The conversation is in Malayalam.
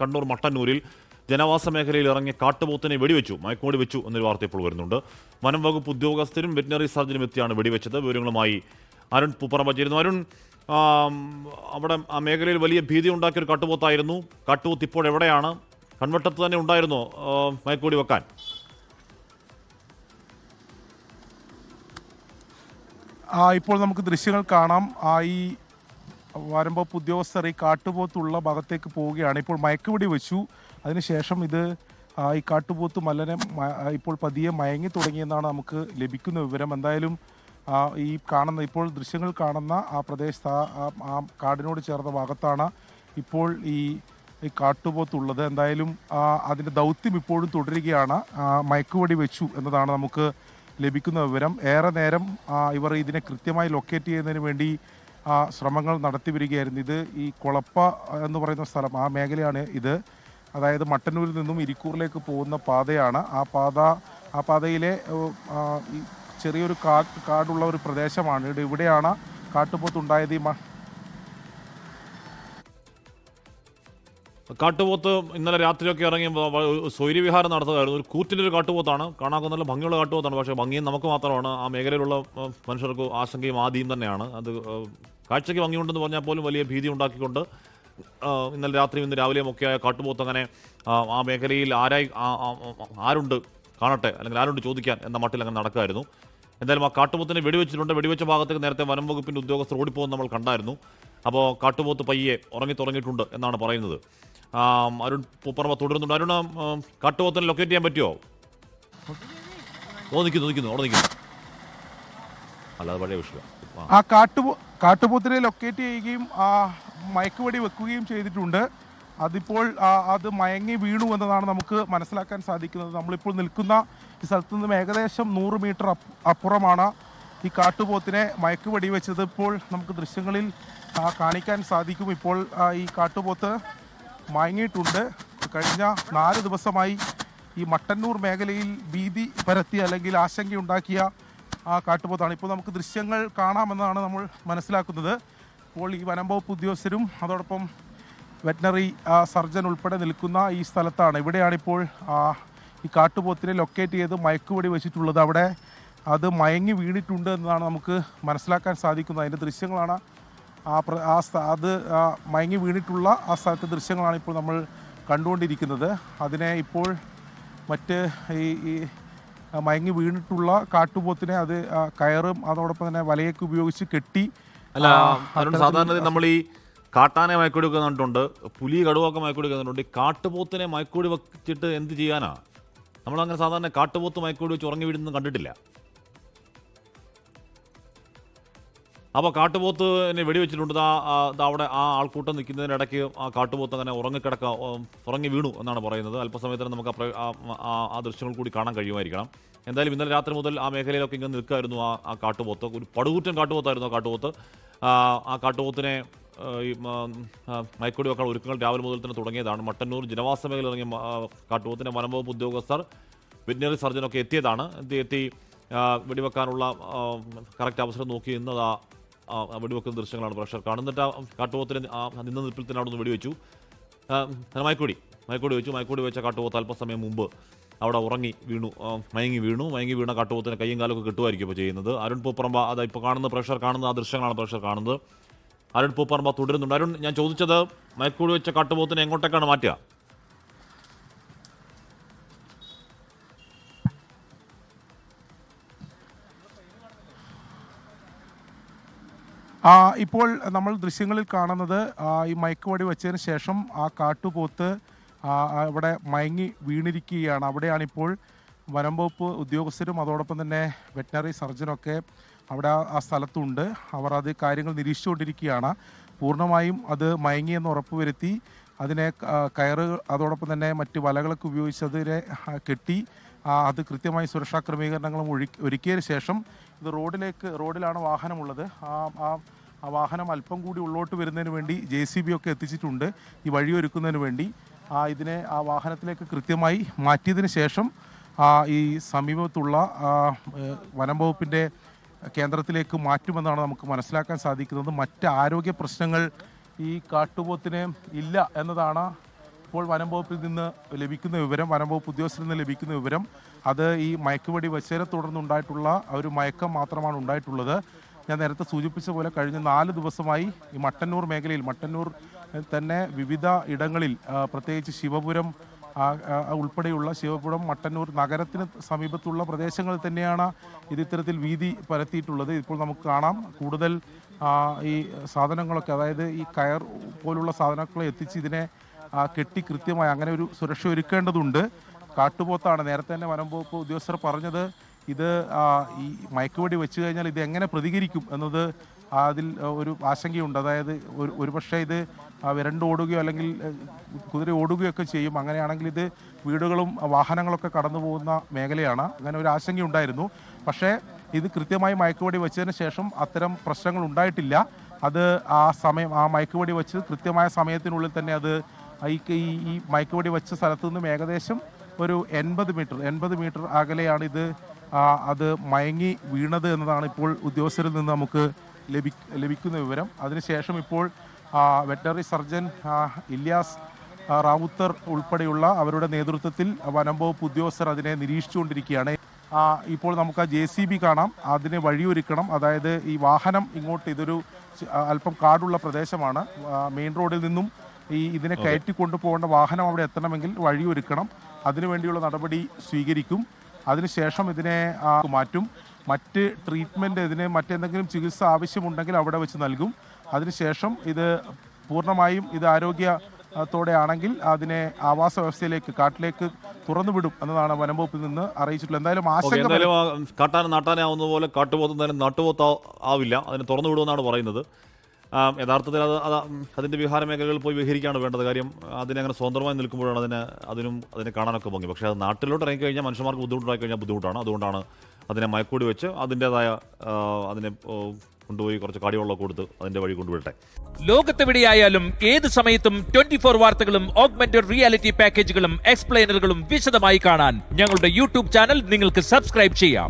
കണ്ണൂർ മട്ടന്നൂരിൽ ജനവാസ മേഖലയിൽ ഇറങ്ങിയ കാട്ടുപോത്തിനെ വെടിവെച്ചു. മയക്കുമടി വെച്ചു എന്നൊരു വാർത്ത ഇപ്പോൾ വരുന്നുണ്ട്. വനം വകുപ്പ് ഉദ്യോഗസ്ഥരും വെറ്റിനറി സർജനും എത്തിയാണ് വെടിവെച്ചത്. വിവരങ്ങളുമായി അരുൺ പൂപ്പറമ്പ ചേരുന്നു. അരുൺ അവിടെ ആ മേഖലയിൽ വലിയ ഭീതി ഉണ്ടാക്കിയ ഒരു കാട്ടുപോത്തായിരുന്നു. കാട്ടുപോത്ത് ഇപ്പോൾ എവിടെയാണ്? കൺവട്ടത്ത് തന്നെ ഉണ്ടായിരുന്നോ? മയക്കുമടി വെക്കാൻ? ഇപ്പോൾ നമുക്ക് ദൃശ്യങ്ങൾ കാണാം. ആ ഈ വരമ്പപ്പ് ഉദ്യോഗസ്ഥർ ഈ കാട്ടുപോത്തുള്ള ഭാഗത്തേക്ക് പോവുകയാണ്. ഇപ്പോൾ മയക്കുപിടി വെച്ചു. അതിനുശേഷം ഇത് ഈ കാട്ടുപോത്ത് മല്ലനെ ഇപ്പോൾ പതിയെ മയങ്ങി തുടങ്ങിയെന്നാണ് നമുക്ക് ലഭിക്കുന്ന വിവരം. എന്തായാലും ഈ കാണുന്ന ഇപ്പോൾ ദൃശ്യങ്ങൾ കാണുന്ന ആ പ്രദേശത്ത് ആ- കാടിനോട് ചേർന്ന ഭാഗത്താണ് ഇപ്പോൾ ഈ ഈ കാട്ടുപോത്തുള്ളത്. എന്തായാലും അതിന്റെ ദൗത്യം ഇപ്പോഴും തുടരുകയാണ്. മയക്കുപടി വെച്ചു എന്നതാണ് നമുക്ക് ലഭിക്കുന്ന വിവരം. ഏറെ നേരം ഇവർ ഇതിനെ കൃത്യമായി ലൊക്കേറ്റ് ചെയ്യുന്നതിന് വേണ്ടി ശ്രമങ്ങൾ നടത്തി വരികയായിരുന്നു. ഇത് ഈ കുളപ്പ എന്ന് പറയുന്ന സ്ഥലം ആ മേഖലയാണ് ഇത്. അതായത് മട്ടന്നൂരിൽ നിന്നും ഇരിക്കൂറിലേക്ക് പോകുന്ന പാതയാണ്. ആ പാത ആ പാതയിലെ ചെറിയൊരു കാട് കാടുള്ള ഒരു പ്രദേശമാണ്. ഇവിടെ ഇവിടെയാണ് കാട്ടുപോത്തുണ്ടായത് ഈ കാട്ടുപോത്ത് ഇന്നലെ രാത്രിയൊക്കെ ഇറങ്ങി സ്വൈര്യവിഹാരം നടത്തുകയായിരുന്നു. ഒരു കൂറ്റിന്റെ ഒരു കാട്ടുപോത്താണ്. കാണാൻ നല്ല ഭംഗിയുള്ള കാട്ടുപോത്താണ്. പക്ഷേ ഭംഗിയും നമുക്ക് മാത്രമാണ്. ആ മേഖലയിലുള്ള മനുഷ്യർക്ക് ആശങ്കയും ആദ്യം തന്നെയാണ്. അത് ആ, കാഴ്ചയ്ക്ക് ഭംഗിയുണ്ടെന്ന് പറഞ്ഞാൽ പോലും വലിയ ഭീതി ഉണ്ടാക്കിക്കൊണ്ട് ഇന്നലെ രാത്രിയും ഇന്ന് ഒക്കെയായ കാട്ടുപോത്ത് അങ്ങനെ ആ, മേഖലയിൽ ആരായി ആരുണ്ട് കാണട്ടെ അല്ലെങ്കിൽ ആരുണ്ട് ചോദിക്കാൻ എന്ന മട്ടിൽ അങ്ങനെ നടക്കുമായിരുന്നു എന്തായാലും ആ കാട്ടുപോത്തിനെ വെടിവെച്ചിട്ടുണ്ട്. വെടിവെച്ച ഭാഗത്തേക്ക് നേരത്തെ വനം വകുപ്പിന്റെ ഉദ്യോഗസ്ഥർ ഓടിപ്പോകുന്ന നമ്മൾ കണ്ടായിരുന്നു. അപ്പോൾ കാട്ടുപോത്ത് പയ്യെ ഉറങ്ങി തുടങ്ങിയിട്ടുണ്ട് എന്നാണ് പറയുന്നത്. അരുൺ പൂപ്പറമ്പ തുടരുന്നുണ്ട്. അരുൺ കാട്ടുപോത്തിനെ ലൊക്കേറ്റ് ചെയ്യാൻ പറ്റുമോ ഓ നിൽക്കുന്നു നിൽക്കുന്നു അവിടെ നിൽക്കുന്നു അല്ല അത് പഴയ വിഷയം. ആ കാട്ടു കാട്ടുപോ കാട്ടുപോത്തിനെ ലൊക്കേറ്റ് ചെയ്യുകയും ആ മയക്കുവടി വെക്കുകയും ചെയ്തിട്ടുണ്ട്. അതിപ്പോൾ അത് മയങ്ങി വീണു എന്നതാണ് നമുക്ക് മനസ്സിലാക്കാൻ സാധിക്കുന്നത്. നമ്മളിപ്പോൾ നിൽക്കുന്ന ഈ സ്ഥലത്ത് നിന്നും ഏകദേശം നൂറ് മീറ്റർ അപ്പുറമാണ് ഈ കാട്ടുപോത്തിനെ മയക്കുവെടി വെച്ചത്. ഇപ്പോൾ നമുക്ക് ദൃശ്യങ്ങളിൽ കാണിക്കാൻ സാധിക്കും. ഇപ്പോൾ ഈ കാട്ടുപോത്ത് മയങ്ങിയിട്ടുണ്ട്. കഴിഞ്ഞ നാല് ദിവസമായി ഈ മട്ടന്നൂർ മേഖലയിൽ ഭീതി പരത്തി അല്ലെങ്കിൽ ആശങ്കയുണ്ടാക്കിയ ആ കാട്ടുപോത്താണ്. ഇപ്പോൾ നമുക്ക് ദൃശ്യങ്ങൾ കാണാമെന്നാണ് നമ്മൾ മനസ്സിലാക്കുന്നത്. ഇപ്പോൾ ഈ വനം വകുപ്പ് ഉദ്യോഗസ്ഥരും അതോടൊപ്പം വെറ്റിനറി സർജൻ ഉൾപ്പെടെ നിൽക്കുന്ന ഈ സ്ഥലത്താണ്. ഇവിടെയാണിപ്പോൾ ഈ കാട്ടുപോത്തിനെ ലൊക്കേറ്റ് ചെയ്ത് മയക്കുവെടി വെച്ചിട്ടുള്ളത്. അവിടെ അത് മയങ്ങി വീണിട്ടുണ്ട് എന്നാണ് നമുക്ക് മനസ്സിലാക്കാൻ സാധിക്കുന്നത്. അതിന്റെ ദൃശ്യങ്ങളാണ് ആ ആ അത് മയങ്ങി വീണിട്ടുള്ള ആ സ്ഥലത്തെ ദൃശ്യങ്ങളാണ് ഇപ്പോൾ നമ്മൾ കണ്ടുകൊണ്ടിരിക്കുന്നത്. അതിനെ ഇപ്പോൾ മറ്റ് ഈ മയങ്ങി വീണിട്ടുള്ള കാട്ടുപോത്തിനെ അത് കയറും അതോടൊപ്പം തന്നെ വലയൊക്കെ ഉപയോഗിച്ച് കെട്ടി അല്ല സാധാരണ നമ്മൾ ഈ കാട്ടാനെ മയക്കൂടി വെക്കുന്നുണ്ട് പുലി കടുവൊക്കെ മയക്കൂടി വെക്കുന്നുണ്ട് ഈ കാട്ടുപോത്തിനെ മയക്കൂടി വെച്ചിട്ട് എന്ത് ചെയ്യാനാ? നമ്മളങ്ങനെ സാധാരണ കാട്ടുപോത്ത് മയക്കൂടി വെച്ച് ഉറങ്ങി വീഴുന്നത് കണ്ടിട്ടില്ല. അപ്പോൾ കാട്ടുപോത്ത് എന്നെ വെടിവെച്ചിട്ടുണ്ട്. അവിടെ ആ ആൾക്കൂട്ടം നിൽക്കുന്നതിനിടയ്ക്ക് ആ കാട്ടുപോത്ത് അങ്ങനെ ഉറങ്ങിക്കിടക്ക ഉറങ്ങി വീണു എന്നാണ് പറയുന്നത്. അല്പസമയത്തിന് നമുക്ക് ആ ദൃശ്യങ്ങൾ കൂടി കാണാൻ കഴിയുമായിരിക്കണം. എന്തായാലും ഇന്നലെ രാത്രി മുതൽ ആ മേഖലയിലൊക്കെ ഇങ്ങനെ നിൽക്കുമായിരുന്നു ആ ആ കാട്ടുപോത്ത്. ഒരു പടുകൂറ്റൻ കാട്ടുപോത്തായിരുന്നു ആ കാട്ടുപോത്ത്. ആ, കാട്ടുപോത്തിനെ ഈ മയക്കുടി വെക്കാൻ ഒരുക്കങ്ങൾ രാവിലെ മുതൽ തന്നെ തുടങ്ങിയതാണ്. മട്ടന്നൂർ ജനവാസ മേഖല ഇറങ്ങിയ കാട്ടുപോത്തിന്റെ കാട്ടുപോത്തിനെ വനംവകുപ്പ് ഉദ്യോഗസ്ഥർ വെറ്റിനറി സർജനൊക്കെ എത്തിയതാണ്. എത്തി എത്തി വെടിവെക്കാനുള്ള കറക്റ്റ് അവസരം നോക്കി ഇന്നത് വെടിവെക്കുന്ന ദൃശ്യങ്ങളാണ് പ്രഷർ കാണുന്നിട്ട് ആ കാട്ടുപോത്തിന് നിന്ന നിൽപ്പിൽ തന്നെ അവിടെ നിന്ന് വെടിവെച്ചു മയക്കൂടി മയക്കൂടി വെച്ചു. മയക്കൂടി വെച്ച കാട്ടുപോത്ത് അല്പസമയം മുമ്പ് അവിടെ ഉറങ്ങി വീണു. മയങ്ങി വീണു. മയങ്ങി വീണ കാട്ടുപോത്തിന് കയ്യും കാലൊക്കെ കിട്ടുമായിരിക്കും ഇപ്പോൾ ചെയ്യുന്നത്? അരുൺ പൂപ്പറമ്പ അത് ഇപ്പോൾ കാണുന്ന പ്രഷർ കാണുന്ന ആ ദൃശ്യങ്ങളാണ് പ്രഷർ കാണുന്നത്. അരുൺ പൂപ്പറമ്പ തുടരുന്നുണ്ട്. അരുൺ ഞാൻ ചോദിച്ചത് മയക്കൂടി വെച്ച കാട്ടുപോത്തിനെ എങ്ങോട്ടേക്കാണ് മാറ്റുക? ഇപ്പോൾ നമ്മൾ ദൃശ്യങ്ങളിൽ കാണുന്നത് ഈ മയക്കുവടി വെച്ചതിന് ശേഷം ആ കാട്ടുപോത്ത് അവിടെ മയങ്ങി വീണിരിക്കുകയാണ്. അവിടെയാണിപ്പോൾ വനം വകുപ്പ് ഉദ്യോഗസ്ഥരും അതോടൊപ്പം തന്നെ വെറ്റിനറി സർജനൊക്കെ അവിടെ ആ- സ്ഥലത്തുണ്ട്. അവർ അത് കാര്യങ്ങൾ നിരീക്ഷിച്ചുകൊണ്ടിരിക്കുകയാണ്. പൂർണമായും അത് മയങ്ങിയെന്ന് ഉറപ്പുവരുത്തി അതിനെ കയറ് അതോടൊപ്പം തന്നെ മറ്റ് വലകളൊക്കെ ഉപയോഗിച്ച് അതിനെ കെട്ടി അത് കൃത്യമായി സുരക്ഷാ ക്രമീകരണങ്ങളും ഒരുക്കിയതിന് ശേഷം ഇത് റോഡിലേക്ക് റോഡിലാണ് വാഹനമുള്ളത്. ആ ആ ആ വാഹനം അല്പം കൂടി ഉള്ളോട്ട് വരുന്നതിന് വേണ്ടി ജെ സി ബി ഒക്കെ എത്തിച്ചിട്ടുണ്ട്. ഈ വഴിയൊരുക്കുന്നതിന് വേണ്ടി. ആ ഇതിനെ ആ വാഹനത്തിലേക്ക് കൃത്യമായി മാറ്റിയതിന് ശേഷം ഈ സമീപത്തുള്ള വനം വകുപ്പിന്റെ കേന്ദ്രത്തിലേക്ക് മാറ്റുമെന്നാണ് നമുക്ക് മനസ്സിലാക്കാൻ സാധിക്കുന്നത്. മറ്റ് ആരോഗ്യ പ്രശ്നങ്ങൾ ഈ കാട്ടുപോത്തിന് ഇല്ല എന്നതാണ് ഇപ്പോൾ വനം വകുപ്പിൽ നിന്ന് ലഭിക്കുന്ന വിവരം വനം വകുപ്പ് ഉദ്യോഗസ്ഥരിൽ നിന്ന് ലഭിക്കുന്ന വിവരം. അത് ഈ മയക്കുവെടി വശേരെ തുടർന്നുണ്ടായിട്ടുള്ള ഒരു മയക്കം മാത്രമാണ് ഉണ്ടായിട്ടുള്ളത്. ഞാൻ നേരത്തെ സൂചിപ്പിച്ച പോലെ കഴിഞ്ഞ നാല് ദിവസമായി ഈ മട്ടന്നൂർ മേഖലയിൽ മട്ടന്നൂർ തന്നെ വിവിധ ഇടങ്ങളിൽ പ്രത്യേകിച്ച് ശിവപുരം ഉൾപ്പെടെയുള്ള ശിവപുരം മട്ടന്നൂർ നഗരത്തിന് സമീപത്തുള്ള പ്രദേശങ്ങളിൽ തന്നെയാണ് ഇത് ഇത്തരത്തിൽ വീതി പരത്തിയിട്ടുള്ളത്. ഇപ്പോൾ നമുക്ക് കാണാം കൂടുതൽ ഈ സാധനങ്ങളൊക്കെ അതായത് ഈ കയർ പോലുള്ള സാധനങ്ങളെ എത്തിച്ച് ഇതിനെ കെട്ടി കൃത്യമായി അങ്ങനെ ഒരു സുരക്ഷ ഒരുക്കേണ്ടതുണ്ട്. കാട്ടുപോത്താണ് നേരത്തെ തന്നെ വനം വകുപ്പ് ഉദ്യോഗസ്ഥർ പറഞ്ഞത്. ഇത് ഈ മയക്കുവെടി വെച്ച് കഴിഞ്ഞാൽ ഇത് എങ്ങനെ പ്രതികരിക്കും എന്നത് അതിൽ ഒരു ആശങ്കയുണ്ട്. അതായത് ഒരു ഒരുപക്ഷെ ഇത് ആ, വിരണ്ട് ഓടുകയോ അല്ലെങ്കിൽ കുതിര ഓടുകയോ ഒക്കെ ചെയ്യും. അങ്ങനെയാണെങ്കിൽ ഇത് വീടുകളും വാഹനങ്ങളൊക്കെ കടന്നു പോകുന്ന മേഖലയാണ്. അങ്ങനെ ഒരു ആശങ്കയുണ്ടായിരുന്നു. പക്ഷേ ഇത് കൃത്യമായി മയക്കുവെടി വെച്ചതിന് ശേഷം അത്തരം പ്രശ്നങ്ങൾ ഉണ്ടായിട്ടില്ല. അത് ആ സമയം ആ മയക്കുവെടി വെച്ച് കൃത്യമായ സമയത്തിനുള്ളിൽ തന്നെ അത് ഈ ഈ മയക്കുവെടി വെച്ച സ്ഥലത്തു നിന്നും ഏകദേശം ഒരു എൺപത് മീറ്റർ എൺപത് മീറ്റർ അകലെയാണ് ഇത് അത് മയങ്ങി വീണത് എന്നതാണ് ഇപ്പോൾ ഉദ്യോഗസ്ഥരിൽ നിന്ന് നമുക്ക് ലഭി ലഭിക്കുന്ന വിവരം. അതിനുശേഷം ഇപ്പോൾ വെറ്ററിനറി സർജൻ ഇലിയാസ് റാവുത്തർ ഉൾപ്പെടെയുള്ള അവരുടെ നേതൃത്വത്തിൽ വനം വകുപ്പ് ഉദ്യോഗസ്ഥർ അതിനെ നിരീക്ഷിച്ചുകൊണ്ടിരിക്കുകയാണ്. ഇപ്പോൾ നമുക്ക് ആ ജെ സി ബി കാണാം. അതിന് വഴിയൊരുക്കണം. അതായത് ഈ വാഹനം ഇങ്ങോട്ട് ഇതൊരു അല്പം കാടുള്ള പ്രദേശമാണ്. മെയിൻ റോഡിൽ നിന്നും ഈ ഇതിനെ കയറ്റി കൊണ്ടുപോകേണ്ട വാഹനം അവിടെ എത്തണമെങ്കിൽ വഴിയൊരുക്കണം. അതിനുവേണ്ടിയുള്ള നടപടി സ്വീകരിക്കും. അതിനുശേഷം ഇതിനെ മാറ്റും. മറ്റ് ട്രീറ്റ്മെന്റ് ഇതിന് മറ്റെന്തെങ്കിലും ചികിത്സ ആവശ്യമുണ്ടെങ്കിൽ അവിടെ വെച്ച് നൽകും. അതിനുശേഷം ഇത് പൂർണമായും ഇത് ആരോഗ്യത്തോടെ ആണെങ്കിൽ അതിനെ ആവാസ വ്യവസ്ഥയിലേക്ക് കാട്ടിലേക്ക് തുറന്നുവിടും എന്നതാണ് വനംവകുപ്പിൽ നിന്ന് അറിയിച്ചിട്ടുള്ളത്. എന്തായാലും ആശങ്ക കാട്ടാനും നാട്ടാനാവുന്ന പോലെ കാട്ടുപോത്ത് നാട്ടുപോത്ത് ആവില്ല. അതിനെ തുറന്നു വിടുമെന്നാണ് പറയുന്നത്. യഥാർത്ഥത്തിൽ അത് അത് അതിന്റെ വിഹാര മേഖലകളിൽ പോയി വിഹരിക്കുകയാണ് വേണ്ടത്. കാര്യം അതിനങ്ങനെ സ്വതന്ത്രമായി നിൽക്കുമ്പോഴാണ് അതിനെ അതിനും അതിനെ കാണാനൊക്കെ ഭംഗി. പക്ഷേ അത് നാട്ടിലോട്ട് ഇറങ്ങിക്കഴിഞ്ഞാൽ മനുഷ്യന്മാർക്ക് ബുദ്ധിമുട്ടായി ബുദ്ധിമുട്ടാണ്. അതുകൊണ്ടാണ് അതിനെ മയക്കൂടി വെച്ച് അതിന്റെതായ അതിനെ കൊണ്ടുപോയി കുറച്ച് കാടിവെള്ളം കൊടുത്ത് അതിന്റെ വഴി കൊണ്ടുവിടട്ടെ. ലോകത്തെവിടെയായാലും ഏത് സമയത്തും ട്വന്റി ഫോർ വാർത്തകളും ഓഗ്മെന്റഡ് റിയാലിറ്റി പാക്കേജുകളും എക്സ്പ്ലെയിനറുകളും വിശദമായി കാണാൻ ഞങ്ങളുടെ യൂട്യൂബ് ചാനൽ നിങ്ങൾക്ക് സബ്സ്ക്രൈബ് ചെയ്യാം.